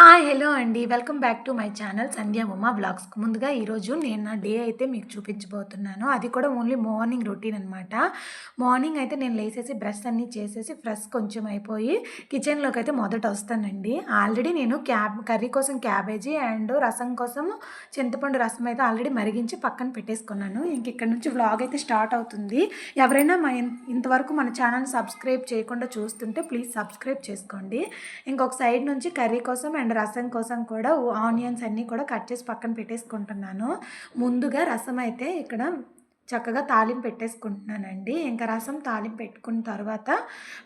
Hi hello అండి. Welcome back to my channel Sandhya Uma బ్లాగ్స్కు ముందుగా ఈరోజు నేను నా డే అయితే మీకు చూపించబోతున్నాను. అది కూడా ఓన్లీ మార్నింగ్ రొటీన్ అనమాట మార్నింగ్ అయితే నేను లేసేసి బ్రష్ అన్నీ చేసేసి ఫ్రెష్ కొంచెం అయిపోయి కిచెన్లోకి అయితే మొదట వస్తానండి. ఆల్రెడీ నేను క్యాబ్ కర్రీ కోసం క్యాబేజీ అండ్ రసం కోసం చింతపండు రసం అయితే ఆల్రెడీ మరిగించి పక్కన పెట్టేసుకున్నాను. ఇంక ఇక్కడ నుంచి వ్లాగ్ అయితే స్టార్ట్ అవుతుంది. ఎవరైనా మా ఇన్- ఇంతవరకు మన ఛానల్ సబ్స్క్రైబ్ చేయకుండా చూస్తుంటే ప్లీజ్ సబ్స్క్రైబ్ చేసుకోండి. ఇంకొక సైడ్ నుంచి కర్రీ కోసం అండ్ రసం కోసం కూడా ఆనియన్స్ అన్నీ కూడా కట్ చేసి పక్కన పెట్టేసుకుంటున్నాను. ముందుగా రసం అయితే ఇక్కడ చక్కగా తాలింపు పెట్టేసుకుంటున్నానండి. ఇంకా రసం తాలింపు పెట్టుకున్న తర్వాత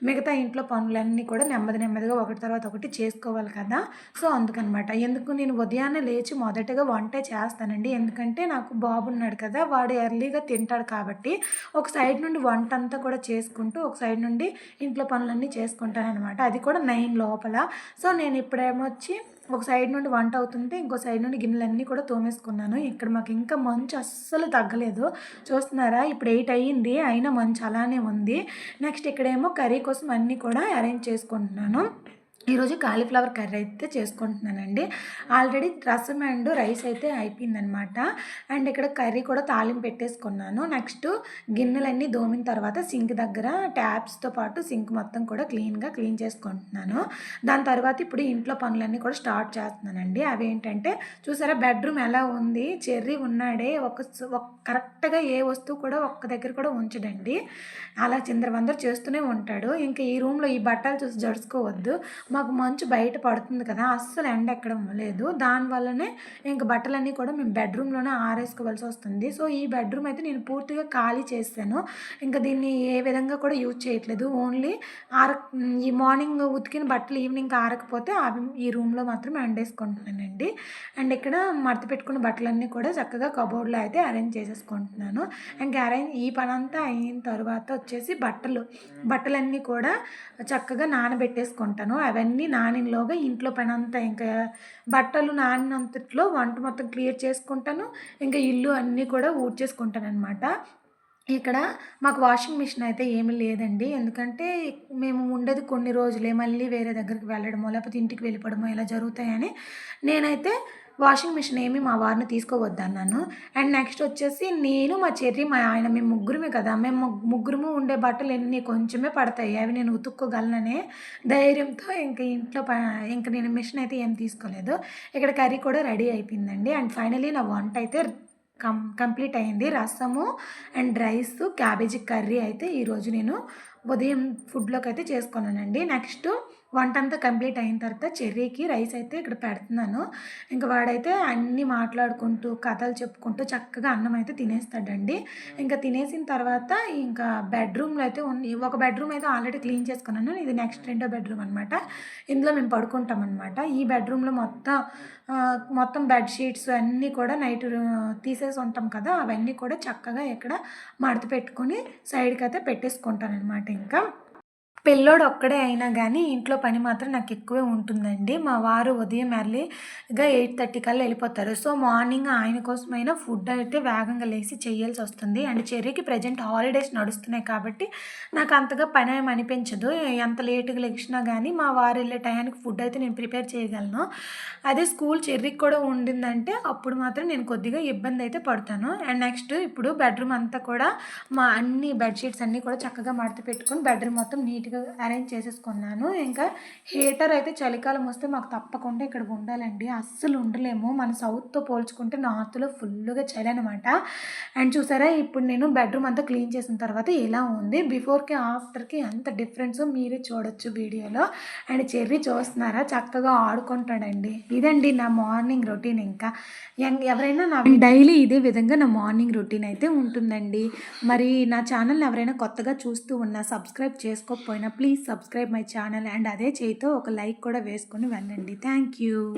మిగతా ఇంట్లో పనులన్నీ కూడా నెమ్మది నెమ్మదిగా ఒకటి తర్వాత ఒకటి చేసుకోవాలి కదా. సో అందుకనమాట. ఎందుకు నేను ఉదయాన్నే లేచి మొదటగా వంటే చేస్తానండి. ఎందుకంటే నాకు బాబు ఉన్నాడు కదా వాడు ఎర్లీగా తింటాడు కాబట్టి ఒక సైడ్ నుండి వంట అంతా కూడా చేసుకుంటూ ఒక సైడ్ నుండి ఇంట్లో పనులన్నీ చేసుకుంటాను అనమాట అది కూడా నైన్ లోపల. సో నేను ఇప్పుడేమొచ్చి ఒక సైడ్ నుండి వంట అవుతుంటే ఇంకో సైడ్ నుండి గిన్నెలన్నీ కూడా తోమేసుకున్నాను. ఇక్కడ మాకు ఇంకా మంచు అస్సలు తగ్గలేదు. చూస్తున్నారా? ఇప్పుడు ఎయిట్ అయ్యింది అయినా మంచు అలానే ఉంది. నెక్స్ట్ ఇక్కడేమో కర్రీ కోసం అన్నీ కూడా అరేంజ్ చేసుకుంటున్నాను. ఈరోజు కాలీఫ్లవర్ కర్రీ అయితే చేసుకుంటున్నానండి. ఆల్రెడీ రసం అండ్ రైస్ అయితే అయిపోయిందనమాట. అండ్ ఇక్కడ కర్రీ కూడా తాలింపు పెట్టేసుకున్నాను. నెక్స్ట్ గిన్నెలన్నీ దోమిన తర్వాత సింక్ దగ్గర ట్యాప్స్తో పాటు సింక్ మొత్తం కూడా క్లీన్గా క్లీన్ చేసుకుంటున్నాను. దాని తర్వాత ఇప్పుడు ఇంట్లో పనులన్నీ కూడా స్టార్ట్ చేస్తున్నానండి. అవి ఏంటంటే చూసారా బెడ్రూమ్ ఎలా ఉంది? చెర్రీ ఉన్నాడే ఒక కరెక్ట్గా ఏ వస్తువు కూడా ఒక్క దగ్గర కూడా ఉంచడండి. అలా చిందరవందరు చేస్తూనే ఉంటాడు. ఇంకా ఈ రూమ్లో ఈ బట్టలు చూసి జడుచుకోవద్దు. మాకు మంచు బయట పడుతుంది కదా అస్సలు ఎండ ఎక్కడం లేదు. దానివల్లనే ఇంక బట్టలన్నీ కూడా మేము బెడ్రూమ్లోనే ఆరేసుకోవాల్సి వస్తుంది. సో ఈ బెడ్రూమ్ అయితే నేను పూర్తిగా ఖాళీ చేశాను. ఇంకా దీన్ని ఏ విధంగా కూడా యూజ్ చేయట్లేదు. ఓన్లీ ఆర ఈ మార్నింగ్ ఉతికిన బట్టలు ఈవినింగ్ ఆరకపోతే అవి ఈ రూమ్లో మాత్రం ఎండేసుకుంటున్నానండి అండ్ ఇక్కడ మడత పెట్టుకున్న బట్టలన్నీ కూడా చక్కగా కబోర్డ్లో అయితే అరేంజ్ చేసేసుకుంటున్నాను. ఇంకా అరేంజ్ ఈ పని అంతా అయిన తర్వాత వచ్చేసి బట్టలు. బట్టలన్నీ కూడా చక్కగా నానబెట్టేసుకుంటాను. అవన్నీ నానినలోగా ఇంట్లో పని అంతా ఇంకా బట్టలు నానినంతట్లో వంట మొత్తం క్లియర్ చేసుకుంటాను. ఇంకా ఇల్లు అన్నీ కూడా ఊడ్చేసుకుంటాను అనమాట ఇక్కడ మాకు వాషింగ్ మిషన్ అయితే ఏమీ లేదండి. ఎందుకంటే మేము ఉండేది కొన్ని రోజులే మళ్ళీ వేరే దగ్గరికి వెళ్ళడమో లేకపోతే ఇంటికి వెళ్ళిపోవడమో ఇలా జరుగుతాయని నేనైతే వాషింగ్ మిషన్ ఏమి మా వారిని తీసుకోవద్దన్నాను అండ్ నెక్స్ట్ వచ్చేసి నేను మా చెర్రి మా ఆయన మేము ముగ్గురమే కదా. మేము ముగ్గురము ఉండే బట్టలు ఎన్ని కొంచెమే పడతాయి. అవి నేను ఉతుక్కోగలననే ధైర్యంతో ఇంకా ఇంట్లో ప ఇంకా నేను మిషన్ అయితే ఏం తీసుకోలేదు. ఇక్కడ కర్రీ కూడా రెడీ అయిపోయిందండి. అండ్ ఫైనలీ నా వంట అయితే కం కంప్లీట్ అయింది. రసము అండ్ రైస్ క్యాబేజీ కర్రీ అయితే ఈరోజు నేను ఉదయం ఫుడ్లోకి అయితే చేసుకున్నానండి. నెక్స్ట్ వంట అంతా కంప్లీట్ అయిన తర్వాత చెర్రీకి రైస్ అయితే ఇక్కడ పెడుతున్నాను. ఇంకా వాడైతే అన్నీ మాట్లాడుకుంటూ కథలు చెప్పుకుంటూ చక్కగా అన్నం అయితే తినేస్తాడండి. ఇంకా తినేసిన తర్వాత ఇంకా బెడ్రూమ్లో అయితే ఉంది ఒక బెడ్రూమ్ అయితే ఆల్రెడీ క్లీన్ చేసుకున్నాను. ఇది నెక్స్ట్ రెండో బెడ్రూమ్ అనమాట ఇందులో మేము పడుకుంటాం అనమాట ఈ బెడ్రూమ్లో మొత్తం మొత్తం బెడ్షీట్స్ అన్నీ కూడా నైట్ తీసేసి ఉంటాం కదా అవన్నీ కూడా చక్కగా ఇక్కడ మడత పెట్టుకొని సైడ్కి అయితే పెట్టేసుకుంటాను అనమాట ఇంకా. పిల్లోడు ఒక్కడే అయినా కానీ ఇంట్లో పని మాత్రం నాకు ఎక్కువే ఉంటుందండి. మా వారు ఉదయం ఎర్లీగా ఎయిట్ థర్టీ కల్లా వెళ్ళిపోతారు. సో మార్నింగ్ ఆయన కోసమైనా ఫుడ్ అయితే వేగంగా లేచి చేయాల్సి వస్తుంది అండ్ చెర్రీకి ప్రజెంట్ హాలిడేస్ నడుస్తున్నాయి కాబట్టి నాకు అంతగా పని ఏమి అనిపించదు ఎంత లేటుగా లేచినా కానీ మా వారు వెళ్ళే టయానికి ఫుడ్ అయితే నేను ప్రిపేర్ చేయగలను. అదే స్కూల్ చెర్రీకి కూడా ఉండిందంటే అప్పుడు మాత్రం నేను కొద్దిగా ఇబ్బంది అయితే పడతాను. అండ్ నెక్స్ట్ ఇప్పుడు బెడ్రూమ్ అంతా కూడా మా అన్ని బెడ్షీట్స్ అన్నీ కూడా చక్కగా మడత పెట్టుకొని బెడ్రూమ్ మొత్తం నీట్గా అరేంజ్ చేసేసుకున్నాను. ఇంకా హీటర్ అయితే చలికాలం వస్తే మాకు తప్పకుండా ఇక్కడ ఉండాలండి. అస్సలు ఉండలేము. మన సౌత్తో పోల్చుకుంటే నార్త్లో ఫుల్గా చలి అనమాట అండ్ చూసారా ఇప్పుడు నేను బెడ్రూమ్ అంతా క్లీన్ చేసిన తర్వాత ఎలా ఉంది. బిఫోర్కి ఆఫ్టర్కి ఎంత డిఫరెన్స్ మీరే చూడొచ్చు వీడియోలో. అండ్ చెర్రీ చూస్తున్నారా? చక్కగా ఆడుకుంటాడండి. ఇదండి నా మార్నింగ్ రొటీన్ ఇంకా. ఎం- ఎవరైనా నా డైలీ ఇదే విధంగా నా మార్నింగ్ రొటీన్ అయితే ఉంటుందండి. మరి నా ఛానల్ని ఎవరైనా కొత్తగా చూస్తూ ఉన్నా subscribe చేసుకోకపోయినా please subscribe my channel and అదే చేయితో ఒక లైక్ కూడా వేసుకొని వెళ్ళండి. Thank you.